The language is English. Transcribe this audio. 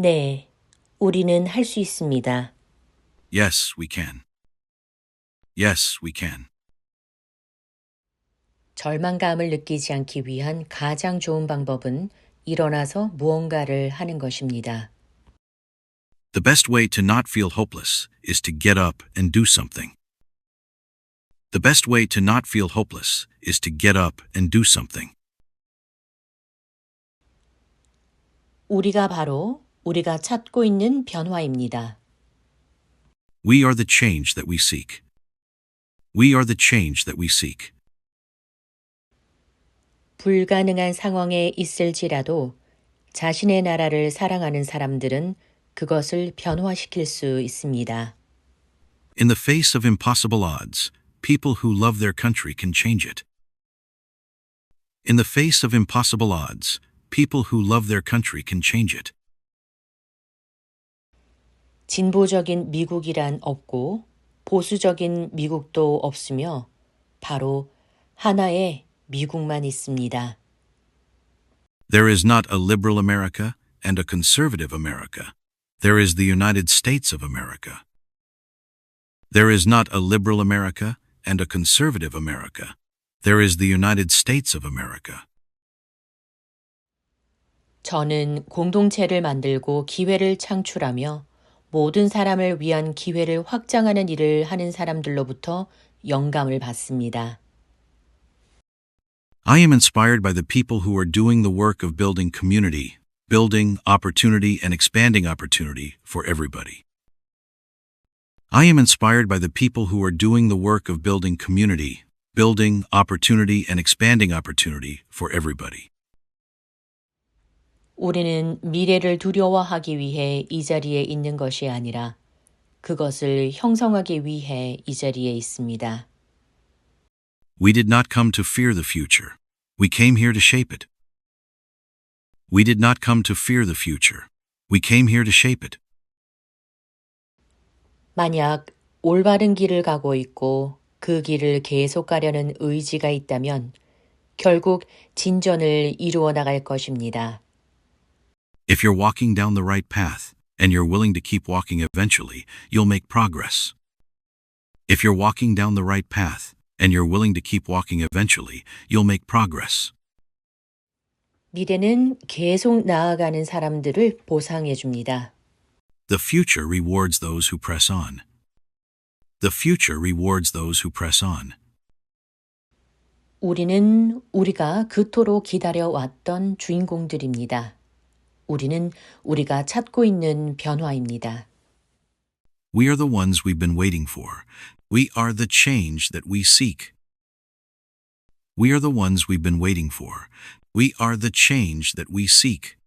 네, 우리는 할 수 있습니다. Yes, we can. Yes, we can. 절망감을 느끼지 않기 위한 가장 좋은 방법은 일어나서 무언가를 하는 것입니다. The best way to not feel hopeless is to get up and do something. The best way to not feel hopeless is to get up and do something. 우리가 바로 우리가 찾고 있는 변화입니다. We are the change that we seek. We are the change that we seek. 불가능한 상황에 있을지라도 자신의 나라를 사랑하는 사람들은 그것을 변화시킬 수 있습니다. In the face of impossible odds, people who love their country can change it. In the face of impossible odds, people who love their country can change it. 진보적인 미국이란 없고 보수적인 미국도 없으며 바로 하나의 미국만 있습니다. There is not a liberal America and a conservative America. There is the United States of America. There is not a liberal America and a conservative America. There is the United States of America. 저는 공동체를 만들고 기회를 창출하며 모든 사람을 위한 기회를 확장하는 일을 하는 사람들로부터 영감을 받습니다. I am inspired by the people who are doing the work of building community, building opportunity, and expanding opportunity for everybody. I am inspired by the people who are doing the work of building community, building opportunity, and expanding opportunity for everybody. 우리는 미래를 두려워하기 위해 이 자리에 있는 것이 아니라 그것을 형성하기 위해 이 자리에 있습니다. We did not come to fear the future. We came here to shape it. We did not come to fear the future. We came here to shape it. 만약 올바른 길을 가고 있고 그 길을 계속 가려는 의지가 있다면 결국 진전을 이루어 나갈 것입니다. If you're walking down the right path and you're willing to keep walking eventually, you'll make progress. If you're walking down the right path and you're willing to keep walking eventually, you'll make progress. 미래는 계속 나아가는 사람들을 보상해 줍니다. The future rewards those who press on. The future rewards those who press on. 우리는 우리가 그토록 기다려왔던 주인공들입니다. 우리는 우리가 찾고 있는 변화입니다. We are the ones we've been waiting for. We are the change that we seek. We are the ones we've been waiting for. We are the change that we seek.